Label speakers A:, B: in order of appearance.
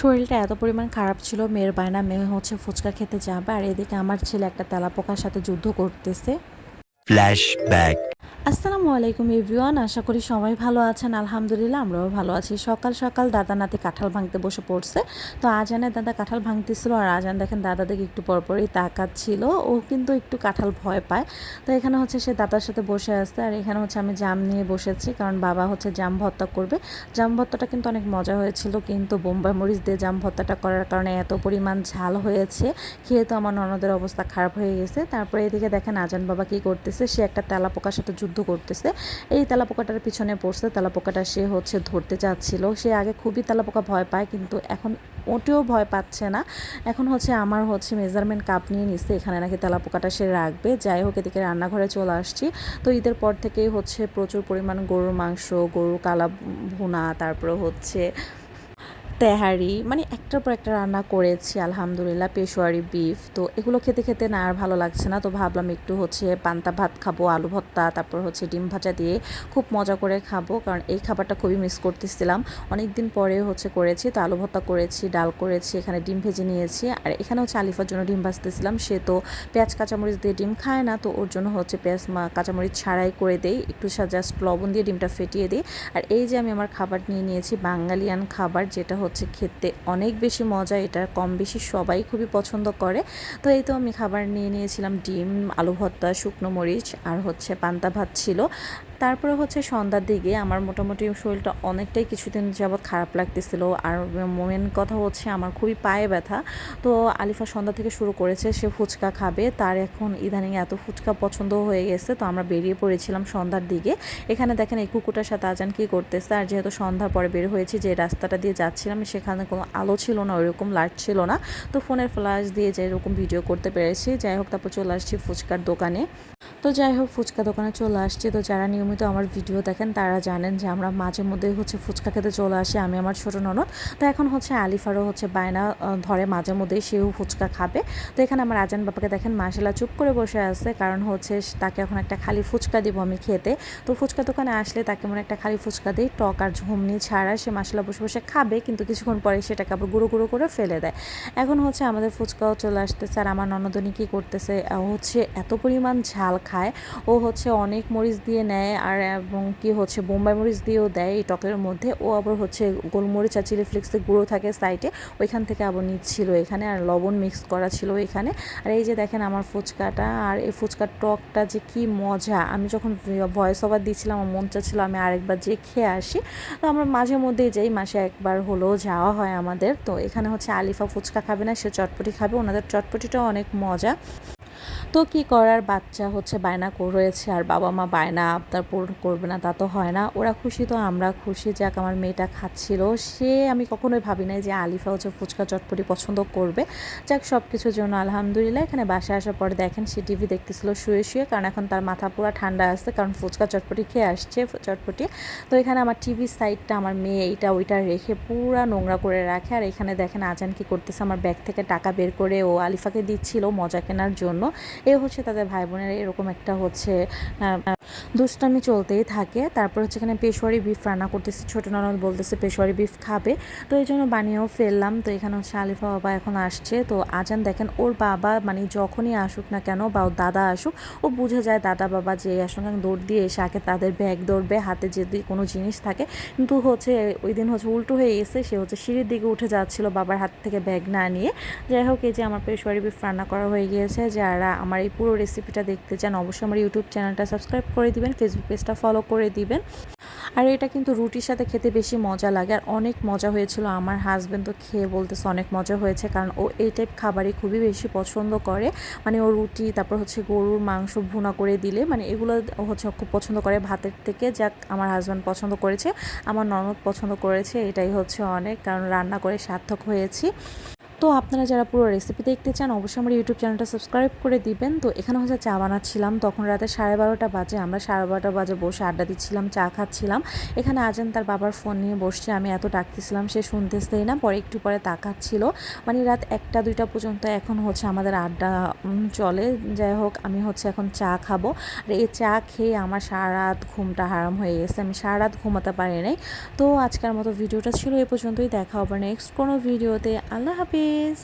A: শরীরটা এত পরিমাণ খারাপ ছিল, মেয়ের বায়না মেয়ে হচ্ছে ফুচকা খেতে যাবে, আর এদিকে আমার ছেলে একটা তেলাপোকার সাথে যুদ্ধ করতেছে
B: Flashback.
A: আসসালামু আলাইকুম এভরিওয়ান, আশা করি সবাই ভালো আছেন। আলহামদুলিল্লাহ, আমরাও ভালো আছি। সকাল সকাল দাদা নাতি কাঁঠাল ভাঙতে বসে পড়ছে। তো আজানে দাদা কাঁঠাল ভাঙতেছিল আর আজান দেখেন দাদা দেখে একটু পরপরই তাকাচ্ছিল। ও কিন্তু একটু কাঁঠাল ভয় পায়। তো এখানে হচ্ছে সে দাদার সাথে বসে আসছে আর এখানে হচ্ছে আমি জাম নিয়ে বসেছি কারণ বাবা হচ্ছে জাম ভর্তা করবে। জাম ভর্তাটা কিন্তু অনেক মজা হয়েছিল, কিন্তু বোম্বাই মরিচ দিয়ে জাম ভর্তাটা করার কারণে এত পরিমাণ ঝাল হয়েছে। খেয়ে তো আমার ননদের অবস্থা খারাপ হয়ে গেছে। তারপরে এদিকে দেখেন আজান বাবা কি করতেছে, সে একটা তেলাপোকার সাথে যুদ্ধ করতেছে। এই তেলাপোকাটার পিছনে পড়ছে, তেলাপোকাটা সে হচ্ছে ধরতে চাচ্ছিল। সে আগে খুবই তেলাপোকা ভয় পায়, কিন্তু এখন ওটেও ভয় পাচ্ছে না। এখন হচ্ছে আমার হচ্ছে মেজারমেন্ট কাপ নিয়ে নিচ্ছে এখানে নাকি তেলাপোকাটা সে রাখবে। যাই হোক, এদিকে রান্নাঘরে চলে আসছি। তো ঈদের পর থেকেই হচ্ছে প্রচুর পরিমাণ গরুর মাংস, গরুর কালা ভুনা তারপরে হচ্ছে তেহারি মানে একটার পর একটা রান্না করেছি, আলহামদুলিল্লাহ, পেশোয়ারি, বিফ। তো এগুলো খেতে খেতে না আর ভালো লাগছে না। তো ভাবলাম একটু হচ্ছে পান্তা ভাত খাব, আলু ভর্তা, তারপর হচ্ছে ডিম ভাজা দিয়ে খুব মজা করে খাব, কারণ এই খাবারটা খুবই মিস করতেছিলাম। অনেক দিন পরে হচ্ছে করেছি, তো আলু ভর্তা করেছি, ডাল করেছি, এখানে ডিম ভেজে নিয়েছি। আর এখানে হচ্ছে আলিফার জন্য ডিম ভাজতেছিলাম, সে তো পেঁয়াজ, কাঁচামরিচ দিয়ে ডিম খায় না, তো ওর জন্য হচ্ছে পেঁয়াজ কাঁচামরিচ ছাড়াই করে দেই। একটু জাস্ট লবণ দিয়ে ডিমটা ফেটিয়ে দিই। আর এই যে আমি আমার খাবার নিয়ে নিয়েছি, বাঙালিয়ান খাবার, যেটা হচ্ছে খেতে অনেক বেশি মজা, এটা কম বেশি সবাই খুবই পছন্দ করে। তো এই তো আমি খাবার নিয়ে নিয়েছিলাম, ডিম, আলু ভর্তা, শুকনো মরিচ আর হচ্ছে পান্তা ভাত ছিল। তারপরে হচ্ছে সন্ধ্যার দিকে আমার মোটামুটি শরীরটা অনেকটাই কিছুদিন যাবৎ খারাপ লাগতেছিল। আর মেন কথা হচ্ছে আমার খুবই পায়ে ব্যথা। তো আলিফা সন্ধ্যা থেকে শুরু করেছে, সে ফুচকা খাবে। তার এখন ইদানিং এত ফুচকা পছন্দ হয়ে গেছে, তো আমরা বেরিয়ে পড়েছিলাম সন্ধ্যার দিকে। এখানে দেখেন এই কুকুরটার সাথে আজান কী করতেছে। আর যেহেতু সন্ধ্যার পরে বের হয়েছি, যে রাস্তাটা দিয়ে যাচ্ছিলাম, সেখানে কোনো আলো ছিল না, ওইরকম লাইট ছিল না। তো ফোনের ফ্ল্যাশ দিয়ে যে এরকম ভিডিও করতে পেরেছি। যাই হোক, তারপর চলে আসছি ফুচকার দোকানে। তো যাই হোক, ফুচকা দোকানে চলে আসছি। তো যারা নিয়মিত আমার ভিডিও দেখেন, তারা জানেন যে আমরা মাঝে মধ্যেই হচ্ছে ফুচকা খেতে চলে আসি, আমি আমার ছোটো ননদ। তো এখন হচ্ছে আলিফারও হচ্ছে বায়না ধরে মাঝে মধ্যেই সেও ফুচকা খাবে। তো এখানে আমার আজান বাবাকে দেখেন মাসালা চুপ করে বসে আছে, কারণ হচ্ছে তাকে এখন একটা খালি ফুচকা দিব আমি খেতে। তো ফুচকা দোকানে আসলে তাকে মনে একটা খালি ফুচকা দিই, টক আর ঝুমনি ছাড়া, সে মাসালা বসে বসে খাবে, কিন্তু কিছুক্ষণ পরে সেটাকে আবার গুঁড়ো গুঁড়ো করে ফেলে দেয়। এখন হচ্ছে আমাদের ফুচকাও চলে আসতেছে, আর আমার ননদনী কী করতেছে হচ্ছে এত পরিমাণ ঝাল খায়। ও হচ্ছে অনেক মরিচ দিয়ে নেয় আর এবং কি হচ্ছে, বোম্বাই মরিচ দিয়েও দেয় এই টকের মধ্যে। ও আবার হচ্ছে গোলমরিচ আর চিলি ফ্লেক্সের গুঁড়ো থাকে সাইডে, ওইখান থেকে আবার নিচ্ছিল এখানে আর লবণ মিক্স করা ছিল এখানে। আর এই যে দেখেন আমার ফুচকাটা আর এই ফুচকার টকটা যে কি মজা। আমি যখন ভয়েস ওভার দিচ্ছিলাম, আমার মন চাচ্ছিল আমি আরেকবার যে খেয়ে আসি। তো আমরা মাঝে মধ্যেই যাই, মাসে একবার হলেও যাওয়া হয় আমাদের। তো এখানে হচ্ছে আলিফা ফুচকা খাবে না, সে চটপটি খাবে। ওনাদের চটপটিটাও অনেক মজা। তো কি করার? বাচ্চা হচ্ছে বায়না করেছে আর বাবা মা বায়না আবদার পূরণ করবে না, তা তো হয় না। ওরা খুশি তো আমরা খুশি, যাক আমার মেয়েটা খাচ্ছিল। সে আমি কখনোই ভাবি নাই যে আলিফা হচ্ছে ফুচকা চটপটি পছন্দ করবে। যাক সব কিছুর জন্য আলহামদুলিল্লাহ, এখানে বাসায় আসার পরে দেখেন সে টিভি দেখতেছিল, শুয়ে শুয়ে, কারণ এখন তার মাথা পুরো ঠান্ডা আসছে কারণ ফুচকা চটপটি খেয়ে আসছে চটপটি। তো এখানে আমার টিভি সাইডটা আমার মেয়ে এইটা ওইটা রেখে পুরা নোংরা করে রাখে। আর এখানে দেখেন আজান কি করতেছে, আমার ব্যাগ থেকে টাকা বের করে ও আলিফাকে দিচ্ছিল মজা কেনার জন্য। এ হচ্ছে তাদের ভাই বোনের এরকম একটা হচ্ছে দুষ্টামি চলতেই থাকে। তারপর হচ্ছে এখানে পেশোয়ারি বিফ রান্না করতেছে, ছোটো ননদ বলতেছে পেশোয়ারি বিফ খাবে। তো এই জন্য বানিয়েও ফেললাম। তো এখানে হচ্ছে আলিফা বাবা এখন আসছে। তো আজান দেখেন, ওর বাবা মানে যখনই আসুক না কেন বা ওর দাদা আসুক, ও বুঝে যায় দাদা বাবা যে আসুক দৌড় দিয়ে এসে আগে তাদের ব্যাগ দৌড়বে হাতে যদি কোনো জিনিস থাকে। কিন্তু হচ্ছে ওই দিন হচ্ছে উল্টো হয়ে এসে সে হচ্ছে সিঁড়ির দিকে উঠে যাচ্ছিল বাবার হাত থেকে ব্যাগ না নিয়ে। যাই হোক, এই যে আমার পেশোয়ারি বিফ রান্না করা হয়ে গিয়েছে। যারা আমার এই পুরো রেসিপিটা দেখতে চান, অবশ্যই আমার ইউটিউব চ্যানেলটা সাবস্ক্রাইব করে দিবেন ফেসবুক পেজটা ফলো করে দিবেন। আর এটা কিন্তু রুটির সাথে খেতে বেশি মজা লাগে, আর অনেক মজা হয়েছিল। আমার হাজব্যান্ড তো খেয়ে বলতেছে অনেক মজা হয়েছে, কারণ ও এই টাইপ খাবারই খুবই বেশি পছন্দ করে। মানে ও রুটি, তারপর হচ্ছে গরুর মাংস ভুনা করে দিলে মানে এগুলো হচ্ছে খুব পছন্দ করে ভাতের থেকে যাক আমার হাজব্যান্ড পছন্দ করেছে, আমার ননদ পছন্দ করেছে, এটাই হচ্ছে অনেক, কারণ রান্না করে সার্থক হয়েছি। তো আপনারা যারা পুরো রেসিপি দেখতে চান, অবশ্যই আমার ইউটিউব চ্যানেলটা সাবস্ক্রাইব করে দিবেন। তো এখানে হচ্ছে চা বানাচ্ছিলাম। তখন রাতে সাড়ে বারোটা বাজে। আমরা সাড়ে বারোটা বাজে বসে আড্ডা দিচ্ছিলাম, চা খাচ্ছিলাম। এখানে আজান তার বাবার ফোন নিয়ে বসছে। আমি এত ডাকতেছিলাম, সে শুনতেছেই না। পরে একটু পরে তাকাচ্ছিল। মানে রাত একটা, দুইটা পর্যন্ত এখন হচ্ছে আমাদের আড্ডা চলে। যাই হোক, আমি হচ্ছে এখন চা খাব। আর এই চা খেয়ে আমার সারা রাত ঘুমটা হারাম হয়ে গেছে। আমি সারা রাত ঘুমাতে পারি নাই। তো আজকের মতো ভিডিওটা ছিল এ পর্যন্তই। দেখা হবে নেক্সট কোনো ভিডিওতে আল্লাহ হাফিজ